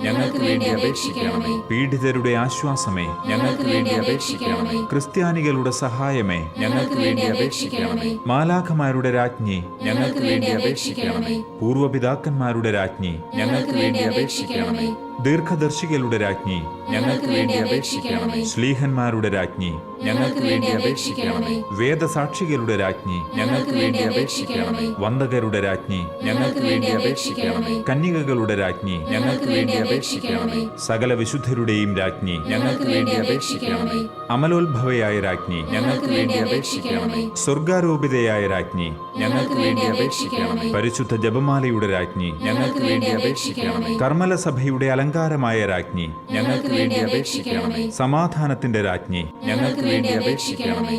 ഞങ്ങൾക്ക് വേണ്ടി അപേക്ഷിക്കണമേ. പീഡിതരുടെ ആശ്വാസമേ. ഞങ്ങൾക്ക് വേണ്ടി അപേക്ഷിക്കണമേ. ക്രിസ്ത്യാനികളുടെ സഹായമേ. ഞങ്ങൾക്ക് വേണ്ടി അപേക്ഷിക്കണമേ. മാലാഖമാരുടെ രാജ്ഞി. ഞങ്ങൾക്ക് വേണ്ടി അപേക്ഷിക്കണമേ. പൂർവപിതാക്കന്മാരുടെ രാജ്ഞി. ഞങ്ങൾക്ക് വേണ്ടി അപേക്ഷിക്കണമേ. ദീർഘദർശികളുടെ രാജ്ഞി ഞങ്ങൾക്ക് വേണ്ടി അപേക്ഷിക്കണമേ. ശ്ലീഹന്മാരുടെ രാജ്ഞി ഞങ്ങൾക്ക് വേണ്ടി അപേക്ഷിക്കണമേ. വേദസാക്ഷികളുടെ രാജ്ഞി ഞങ്ങൾക്ക് വേണ്ടി അപേക്ഷിക്കണമേ. വന്ദകരുടെ രാജ്ഞി ഞങ്ങൾക്ക് വേണ്ടി അപേക്ഷിക്കണമേ. കന്യകകളുടെ രാജ്ഞി ഞങ്ങൾക്ക് വേണ്ടി അപേക്ഷിക്കണമേ. സകല വിശുദ്ധരുടെയും രാജ്ഞി ഞങ്ങൾക്ക് വേണ്ടി അപേക്ഷിക്കണമേ. അമലോത്ഭവയായ രാജ്ഞി ഞങ്ങൾക്ക് വേണ്ടി അപേക്ഷിക്കണമേ. സ്വർഗാരോപിതയായ രാജ്ഞി ഞങ്ങൾക്ക് വേണ്ടി അപേക്ഷിക്കണമേ. പരിശുദ്ധ ജപമാലയുടെ രാജ്ഞി ഞങ്ങൾക്ക് വേണ്ടി അപേക്ഷിക്കണമേ. കർമ്മല സഭയുടെ അലങ്കാരമായ രാജ്ഞി ഞങ്ങൾക്ക് വേണ്ടി അപേക്ഷിക്കണമേ. സമാധാനത്തിന്റെ രാജ്ഞി ഞങ്ങൾക്ക് വേണ്ടി അപേക്ഷിക്കണമേ.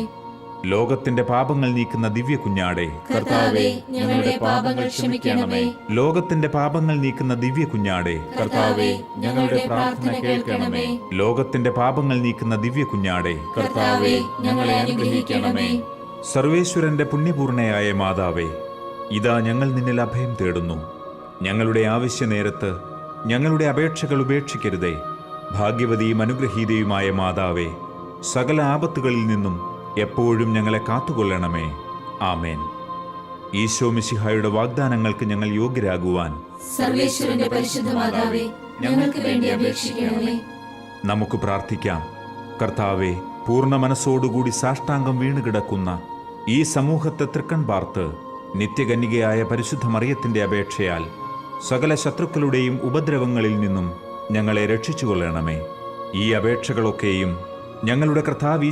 ലോകത്തിന്റെ പാപങ്ങൾ നീക്കുന്ന ദിവ്യ കുഞ്ഞാടെ കർത്താവേ ഞങ്ങളുടെ പാപങ്ങൾ ക്ഷമിക്കണമേ. ലോകത്തിന്റെ പാപങ്ങൾ നീക്കുന്ന ദിവ്യ കുഞ്ഞാടെ കർത്താവേ ഞങ്ങളുടെ പ്രാർത്ഥന കേൾക്കണമേ. ലോകത്തിന്റെ പാപങ്ങൾ നീക്കുന്ന ദിവ്യ കുഞ്ഞാടെ കർത്താവേ ഞങ്ങളെ അനുഗ്രഹിക്കണമേ. സർവേശ്വരന്റെ പുണ്യപൂർണയായ മാതാവേ ഇതാ ഞങ്ങൾ നിന്നിൽ അഭയം തേടുന്നു. ഞങ്ങളുടെ ആവശ്യ നേരത്ത് ഞങ്ങളുടെ അപേക്ഷകൾ ഉപേക്ഷിക്കരുതേ. ഭാഗ്യവതിയും അനുഗ്രഹീതയുമായ മാതാവേ സകല ആപത്തുകളിൽ നിന്നും എപ്പോഴും ഞങ്ങളെ കാത്തുകൊള്ളണമേ. ആമേൻ. ഈശോ മിശിഹായുടെ വാഗ്ദാനങ്ങൾക്ക് ഞങ്ങൾ യോഗ്യരാകുവാൻ സർവേശ്വരന്റെ പരിശുദ്ധ മാതാവേ ഞങ്ങൾക്ക് വേണ്ടി അപേക്ഷിക്കണമേ. നമുക്ക് പ്രാർത്ഥിക്കാം. കർത്താവെ പൂർണ മനസ്സോടുകൂടി സാഷ്ടാംഗം വീണുകിടക്കുന്ന ഈ സമൂഹത്തെ തൃക്കൺ പാർത്ത് നിത്യകന്യകയായ പരിശുദ്ധ മറിയത്തിന്റെ അപേക്ഷയാൽ സകല ശത്രുക്കളുടെയും ഉപദ്രവങ്ങളിൽ നിന്നും ഞങ്ങളെ രക്ഷിച്ചുകൊള്ളണമേ. ഈ അപേക്ഷകളൊക്കെയും ഞങ്ങളുടെ കർത്താവ്